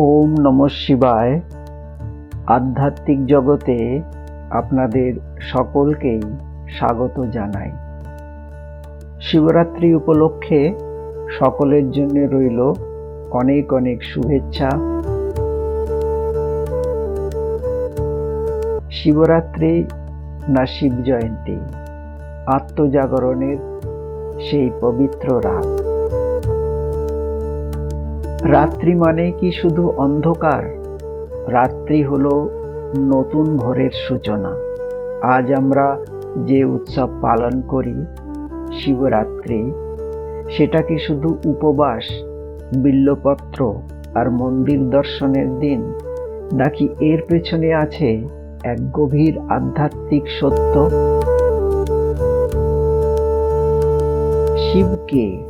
ওম নম শিবায়। আধ্যাত্মিক জগতে আপনাদের সকলকেই স্বাগত জানাই। শিবরাত্রি উপলক্ষে সকলের জন্য রইল অনেক অনেক শুভেচ্ছা। শিবরাত্রি না শিব জয়ন্তী আত্মজাগরণের সেই পবিত্র রাত। রাত্রি মানে কি শুধু অন্ধকার? রাত্রি হলো নতুন ভোরের সূচনা। আজ আমরা যে উৎসব পালন করি, শিবরাত্রি, সেটা কি শুধু উপবাস, বিল্লপত্র আর মন্দির দর্শনের দিন, নাকি এর পেছনে আছে এক গভীর আধ্যাত্মিক সত্য? শিবকে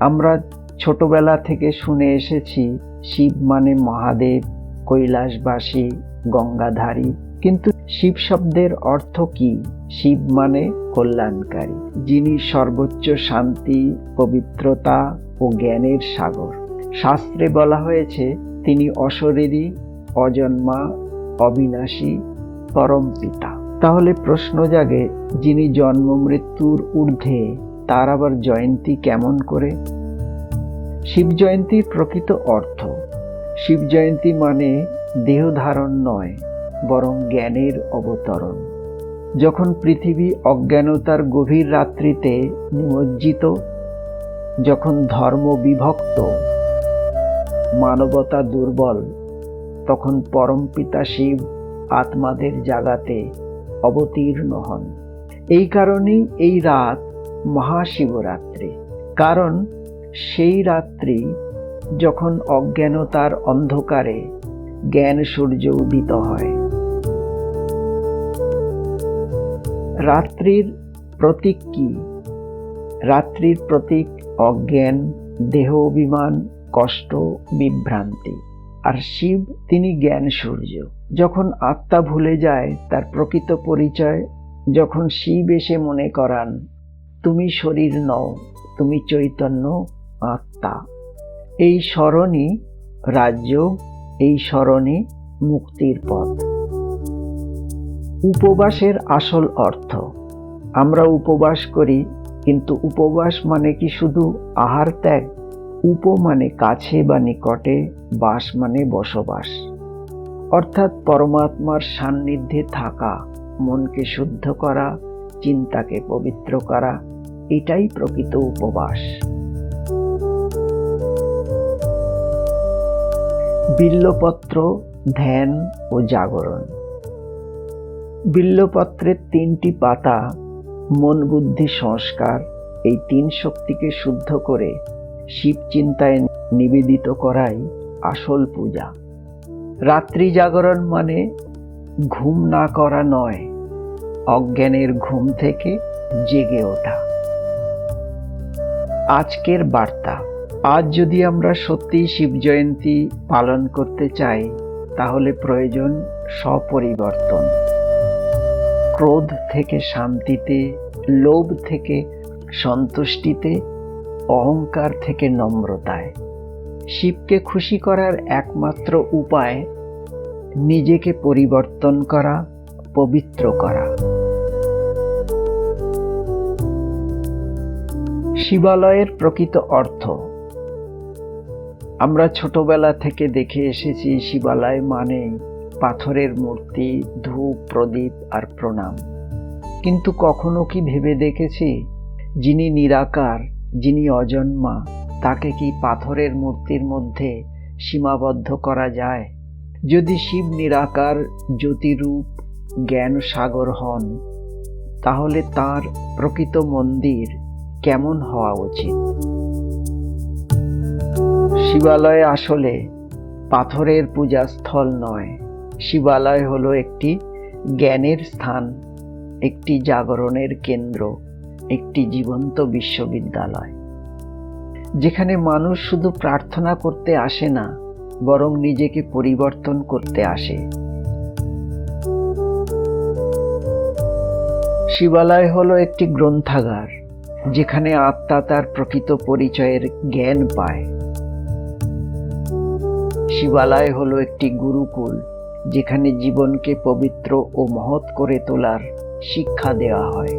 আমরা ছোটবেলা থেকে শুনে এসেছি, শিব মানে মহাদেব, কৈলাসবাসী, গঙ্গাধারী। কিন্তু শিব শব্দের অর্থ কি? শিব মানে কল্যাণকারী, যিনি সর্বোচ্চ শান্তি, পবিত্রতা ও জ্ঞানের সাগর। শাস্ত্রে বলা হয়েছে, তিনি অশরীরী, অজন্মা, অবিনাশী, পরম পিতা। তাহলে প্রশ্ন জাগে, যিনি জন্ম মৃত্যুর ঊর্ধ্বে, তার আবার জয়ন্তী কেমন করে? শিব জয়ন্তীর প্রকৃত অর্থ। শিব জয়ন্তী মানে দেহ ধারণ নয়, বরং জ্ঞানের অবতরণ। যখন পৃথিবী অজ্ঞানতার গভীর রাত্রিতে নিমজ্জিত, যখন ধর্ম বিভক্ত, মানবতা দুর্বল, তখন পরমপিতা শিব আত্মাদের জাগাতে অবতীর্ণ হন। এই কারণেই এই রাত মহাশিবরাত্রি। কারণ সেই রাত্রি যখন অজ্ঞানতার অন্ধকারে জ্ঞান সূর্য উদিত হয়। রাত্রির প্রতীক কি? রাত্রির প্রতীক অজ্ঞান, দেহ অভিমান, কষ্ট, বিভ্রান্তি। আর শিব, তিনি জ্ঞান সূর্য। যখন আত্মা ভুলে যায়, তার প্রকৃত পরিচয়, যখন শিব এসে মনে করান, তুমি শরীর নও, তুমি চৈতন্য আত্মা। এই স্মরণই রাজ্য, এই স্মরণই মুক্তির পথ। উপবাসের আসল অর্থ। আমরা উপবাস করি, কিন্তু উপবাস মানে কি শুধু আহার ত্যাগ? উপ মানে কাছে বা নিকটে, বাস মানে বসবাস। অর্থাৎ পরমাত্মার সান্নিধ্যে থাকা, মনকে শুদ্ধ করা, চিন্তাকে পবিত্র করা, এটাই প্রকৃত উপবাস। বিল্লপত্র, ধ্যান ও জাগরণ। বিল্লপত্রের তিনটি পাতা, মন বুদ্ধি সংস্কার, এই তিন শক্তিকে শুদ্ধ করে শিব চিন্তায় নিবেদিত করাই আসল পূজা। রাত্রি জাগরণ মানে ঘুম না করা নয়, অজ্ঞানের ঘুম থেকে জেগে ওঠা। আজকের বার্তা। আজ যদি আমরা সত্যি শিব জয়ন্তী পালন করতে চাই, তাহলে প্রয়োজন স্বপরিবর্তন ক্রোধ থেকে শান্তিতে, লোভ থেকে সন্তুষ্টিতে, অহংকার থেকে নম্রতায়। শিবকে খুশি করার একমাত্র উপায়, নিজেকে পরিবর্তন করা, পবিত্র করা। শিবালয়ের প্রকৃত অর্থ আমরা ছোটবেলা থেকে দেখে এসেছি শিবালয় মানে পাথরের মূর্তি, ধূপ, প্রদীপ আর প্রণাম। কিন্তু কখনো কি ভেবে দেখেছি, যিনি নিরাকার, যিনি অজন্মা, তাকে কি পাথরের মূর্তির মধ্যে সীমাবদ্ধ করা যায়? যদি শিব নিরাকার, জ্যোতিরূপ, জ্ঞান সাগর হন, তাহলে তার প্রকৃত মন্দির কেমন হওয়া উচিত? শিবালয় আসলে পাথরের পূজাস্থল নয়। শিবালয় হলো একটি জ্ঞানের স্থান, একটি জাগরণের কেন্দ্র, একটি জীবন্ত বিশ্ববিদ্যালয়। যেখানে মানুষ শুধু প্রার্থনা করতে আসে না, বরং নিজেকে পরিবর্তন করতে আসে। শিবালয় হলো একটি গ্রন্থাগার, যেখানে আত্মা তার প্রকৃত পরিচয়ের জ্ঞান পায়। শিবালয় হলো একটি গুরুকুল, যেখানে জীবনকে পবিত্র ও মহৎ করে তোলার শিক্ষা দেওয়া হয়।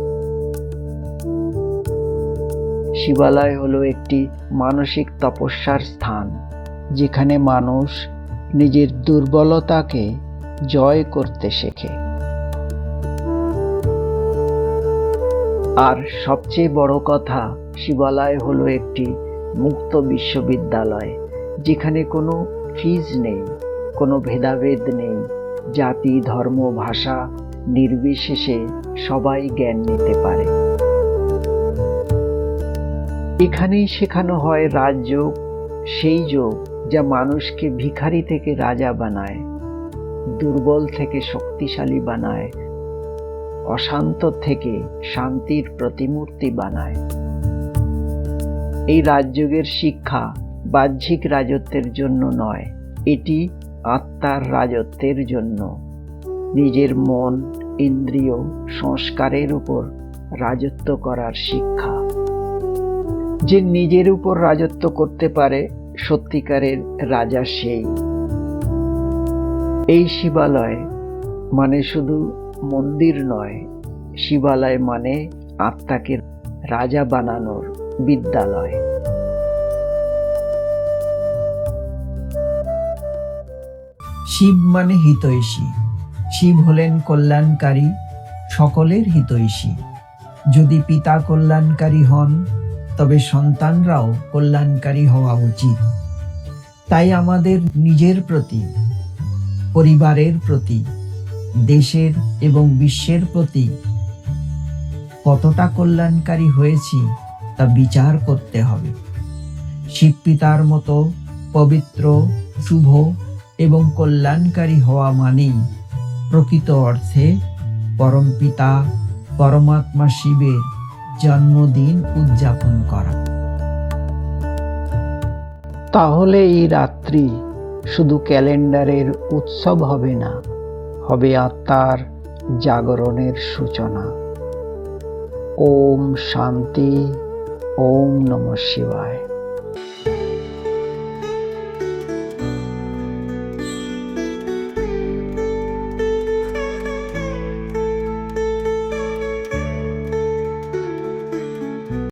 শিবালয় হলো একটি মানসিক তপস্যার স্থান, যেখানে মানুষ নিজের দুর্বলতাকে জয় করতে শেখে। আর সবচেয়ে বড় কথা, শিবালয় হলো একটি মুক্ত বিশ্ববিদ্যালয়, যেখানে কোনো ফিজ নেই, কোনো ভেদাভেদ নেই। জাতি, ধর্ম, ভাষা নির্বিশেষে সবাই জ্ঞান নিতে পারে। এখানেই শেখানো হয় রাজযোগ সেই যোগ যা মানুষকে ভিখারি থেকে রাজা বানায়, দুর্বল থেকে শক্তিশালী বানায়, অশান্ত থেকে শান্তির প্রতিমূর্তি বানায়। এই রাজযোগের শিক্ষা বাহ্যিক রাজত্বের জন্য নয়, এটি আত্মার রাজত্বের জন্য। নিজের মন, ইন্দ্রিয়, সংস্কারের উপর রাজত্ব করার শিক্ষা। যে নিজের উপর রাজত্ব করতে পারে, সত্যিকারের রাজা সেই। এই শিবালয় মানে শুধু মন্দির নয়, শিবালয় মানে আত্মাকে রাজা বানানোর বিদ্যালয়। শিব মানে হিতৈষী। শিব হলেন কল্যাণকারী, সকলের হিতৈষী। যদি পিতা কল্যাণকারী হন, তবে সন্তানরাও কল্যাণকারী হওয়া উচিত। তাই আমাদের নিজের প্রতি, পরিবারের প্রতি, দেশের এবং বিশ্বের প্রতি কতটা কল্যাণকারী হয়েছি তা বিচার করতে হবে। শিব পিতার মতো পবিত্র, শুভ এবং কল্যাণকারী হওয়া মানেই প্রকৃত অর্থে পরমপিতা পরমাত্মা শিবের জন্মদিন উদযাপন করা। তাহলে এই রাত্রি শুধু ক্যালেন্ডারের উৎসব হবে না, হবে আত্মার জাগরণের সূচনা। ওম শান্তি, ওম নম শিবায়।